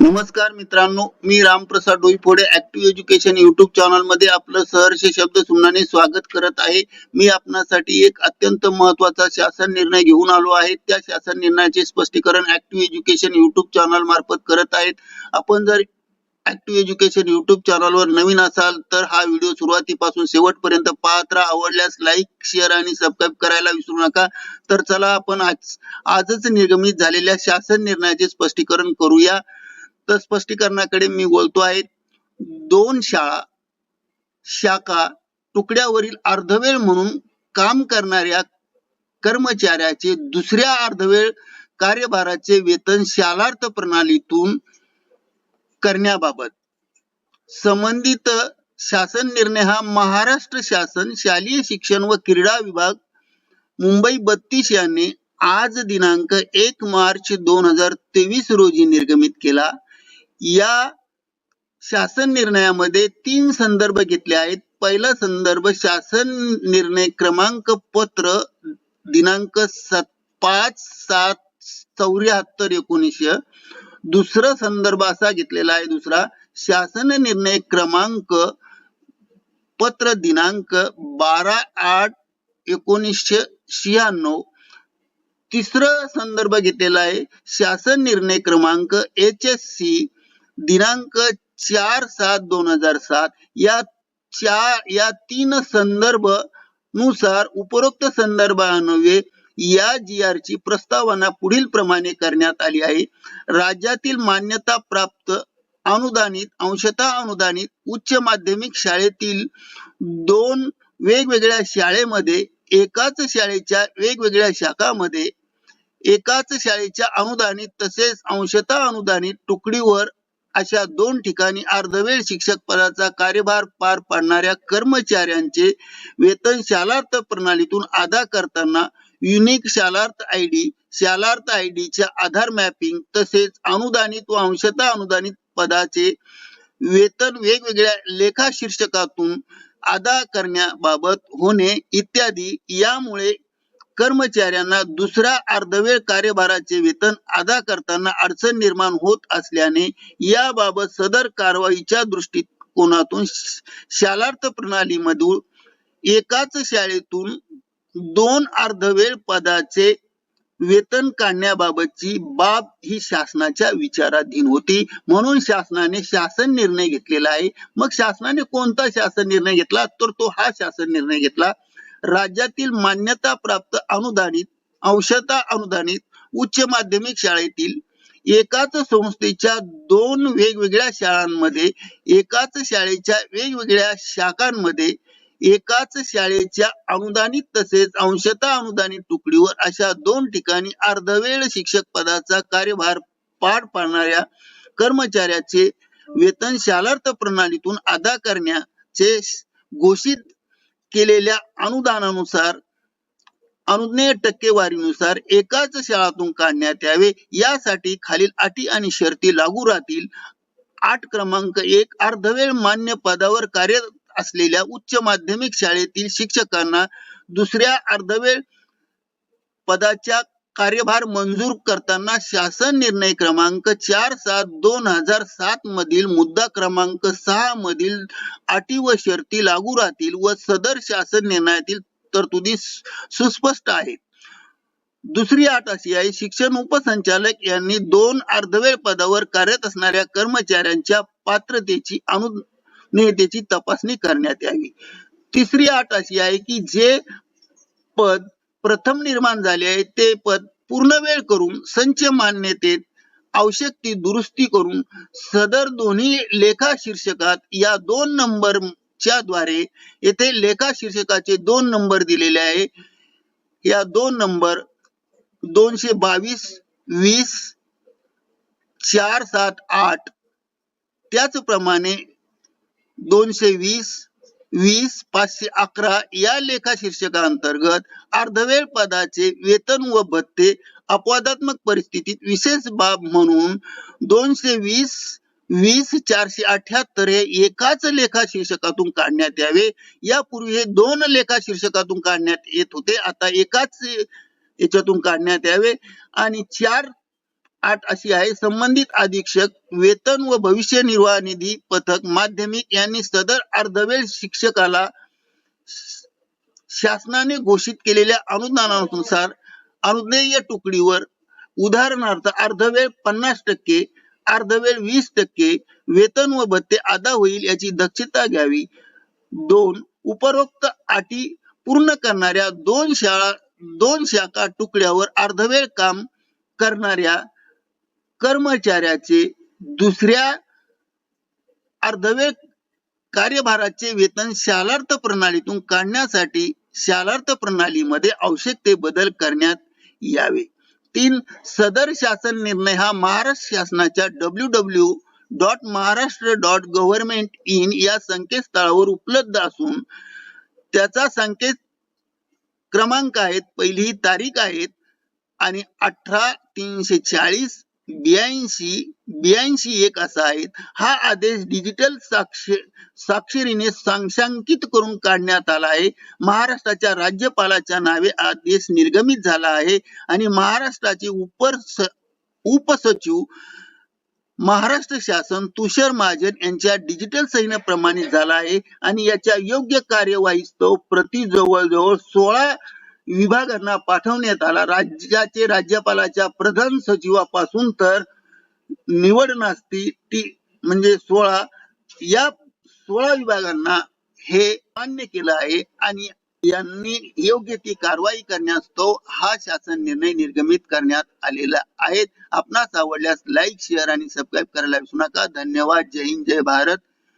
नमस्कार मित्रांनो मी Ramprasad Doiphode active education YouTube चॅनलमध्ये आपलं सहर्ष शब्द सुमनाने स्वागत करत आहे. मी आपणासाठी एक अत्यंत महत्त्वाचा शासन निर्णय घेऊन आलो आहे. त्या शासन निर्णयाचे स्पष्टीकरण ऍक्टिव्ह एज्युकेशन युट्यूब चॅनल मार्फत करत आहेत. आपण जर ऍक्टिव्ह एज्युकेशन युट्यूब चॅनलवर नवीन असाल तर हा व्हिडिओ सुरुवातीपासून शेवटपर्यंत पाहत राहा. आवडल्यास लाईक शेअर आणि सबस्क्राईब करायला विसरू नका. तर चला आपण आज आजच निर्गमित झालेल्या शासन निर्णयाचे स्पष्टीकरण करूया. तर स्पष्टीकरणाकडे मी बोलतो आहे. दोन शाळा शाखा तुकड्यावरील अर्धवेळ म्हणून काम करणाऱ्या कर्मचाऱ्याचे दुसऱ्या अर्धवेळ कार्यभाराचे वेतन शालार्थ प्रणालीतून करण्याबाबत. संबंधित शासन निर्णय हा महाराष्ट्र शासन शालेय शिक्षण व क्रीडा विभाग मुंबई बत्तीस याने आज दिनांक एक मार्च दोन हजार तेवीस रोजी निर्गमित केला. या शासन निर्णयामध्ये तीन संदर्भ घेतले आहेत. पहिला संदर्भ शासन निर्णय क्रमांक पत्र दिनांक सात पाच सात चौऱ्याहत्तर एकोणीसशे. दुसरा संदर्भ असा घेतलेला आहे दुसरा शासन निर्णय क्रमांक पत्र दिनांक बारा आठ एकोणीसशे शहाण्णव. तिसरा संदर्भ घेतलेला आहे शासन निर्णय क्रमांक एच एस सी दिनांक चार सात दोन हजार सात या चार या तीन संदर्भनुसार उपरोक्त संदर्भान्वये या जी आर ची प्रस्तावना पुढील प्रमाणे करण्यात आली आहे. राज्यातील मान्यता प्राप्त अनुदानित अंशतः अनुदानित उच्च माध्यमिक शाळेतील दोन वेगवेगळ्या शाळेमध्ये एकाच शाळेच्या वेगवेगळ्या शाखामध्ये एकाच शाळेच्या अनुदानित तसेच अंशतः अनुदानित तुकडीवर अशा दोन ठिकाणी अर्धवेळ शिक्षक पदाचा कार्यभार पार पाडणाऱ्या कर्मचाऱ्यांचे वेतन शालार्थ प्रणालीतून अदा करताना unique Shalarth I D Shalarth I च्या आधार मॅपिंग तसेच अनुदानित व अंशतः अनुदानित पदाचे वेतन वेगवेगळ्या लेखा शीर्षकातून अदा करण्याबाबत होणे इत्यादी यामुळे कर्मचाऱ्यांना दुसऱ्या अर्धवेळ कार्यभाराचे वेतन अदा करताना अडचण निर्माण होत असल्याने याबाबत सदर कारवाईच्या दृष्टिकोनातून शालार्थ प्रणालीमधून एकाच शाळेतून दोन अर्धवेळ पदाचे वेतन काढण्याबाबतची बाब ही शासनाच्या विचाराधीन होती. म्हणून शासनाने शासन निर्णय घेतलेला आहे. मग शासनाने कोणता शासन निर्णय घेतला? तर तो हा शासन निर्णय घेतला. राज्यातील मान्यता प्राप्त अनुदानित अंशता अनुदानित उच्च माध्यमिक शाळेतील एकाच संस्थेच्या दोन वेगवेगळ्या शाळांमध्ये एकाच शाळेच्या वेगवेगळ्या शाखांमध्ये एकाच शाळेच्या अनुदानित तसेच अंशता अनुदानित तुकडीवर अशा दोन ठिकाणी अर्धवेळ शिक्षक पदाचा कार्यभार पार पाडणाऱ्या कर्मचाऱ्याचे वेतन शालार्थ प्रणालीतून अदा करण्याचे घोषित केलेल्या अनुदानानुसार अनुज्ञेय टक्केवारीनुसार एकाच शाळातून काढण्यात यावे. यासाठी खालील अटी आणि शर्ती लागू राहतील. आठ क्रमांक एक अर्धवेळ मान्य पदावर कार्यरत असलेल्या उच्च माध्यमिक शाळेतील शिक्षकांना दुसऱ्या अर्धवेळ पदाच्या कार्यभार मंजूर करताना शासन निर्णय क्रमांक चार सात दोन हजार सात मधील मुद्दा क्रमांक सहा मधील अटी व शर्ती लागू राहतील व सदर शासन निर्णयातील तरतुदी सुस्पष्ट आहेत. दुसरी अट अशी आहे शिक्षण उपसंचालक यांनी दोन अर्धवेळ पदावर कार्यरत असणाऱ्या कर्मचाऱ्यांच्या पात्रतेची अनुज्ञेयतेची तपासणी करण्यात यावी. तिसरी अट अशी आहे की जे पद प्रथम निर्माण झाले आहे ते पद पूर्ण वेळ करून संच मान्यतेत आवश्यक ती दुरुस्ती करून सदर दोन्ही लेखा शीर्षकात या दोन नंबर च्या द्वारे येथे लेखा शीर्षकाचे दोन नंबर दिलेले आहे. या दोन नंबर दोनशे बावीस वीस चार सात आठ त्याचप्रमाणे दोनशे वीस वीस पाचशे अकरा या लेखा शीर्षकांतर्गत अर्धवेळ पदाचे वेतन व भत्ते अपवादात्मक परिस्थितीत विशेष बाब म्हणून दोनशे वीस वीस चारशे अठ्याहत्तर हे एकाच लेखा शीर्षकातून काढण्यात यावे. यापूर्वी हे दोन लेखा शीर्षकातून काढण्यात येत होते. आता एकाच याच्यातून काढण्यात यावे. आणि चार आठ अशी आहे. संबंधित अधीक्षक वेतन व भविष्य निर्वाह निधी पथक माध्यमिक यांनी सदर अर्धवेळ शिक्षकाला शासनाने घोषित केलेल्या अनुदानानुसार अनुज्ञेय तुकडीवर उदाहरणार्थ अर्धवेळ पन्नास टक्के अर्धवेळ वीस टक्के वेतन व भत्ते अदा होईल याची दक्षता घ्यावी. दोन उपरोक्त अटी पूर्ण करणाऱ्या दोन शाळा दोन शाखा तुकड्यावर अर्धवेळ काम करणाऱ्या कर्मचाऱ्याचे दुसऱ्या अर्धवेळ कार्यभाराचे वेतन शालार्थ प्रणालीतून काढण्यासाठी शालार्थ प्रणालीमध्ये आवश्यक ते बदल करण्यात यावे. तीन सदर शासन निर्णय हा महाराष्ट्र शासनाच्या W W dot Maharashtra dot government in या संकेतस्थळावर उपलब्ध असून त्याचा संकेत क्रमांक आहेत पहिली ही तारीख आहेत आणि अठरा तीनशे चाळीस ब्याऐंशी ब्याऐंशी एक असा आहे. हा आदेश डिजिटल साक्ष साक्षरीने सांशांकित करून काढण्यात आला आहे. महाराष्ट्राच्या राज्यपालाच्या नावे आदेश निर्गमित झाला आहे आणि महाराष्ट्राचे उपर उपसचिव महाराष्ट्र शासन तुषार महाजन यांच्या डिजिटल सहीने प्रमाणित झाला आहे आणि याच्या योग्य कार्यवाहीस्तव प्रति जवळजवळ सोळा विभागांना पाठवण्यात आला. राज्याचे राज्यपालाच्या प्रधान सचिवापासून तर निवड नसती ती म्हणजे सोळा. या सोळा विभागांना हे मान्य केलं आहे आणि यांनी योग्य ती कारवाई करण्यास तो हा शासन निर्णय निर्गमित करण्यात आलेला आहे. आपणास आवडल्यास लाईक शेअर आणि सबस्क्राईब करायला विसरू नका. धन्यवाद. जय हिंद. जय भारत.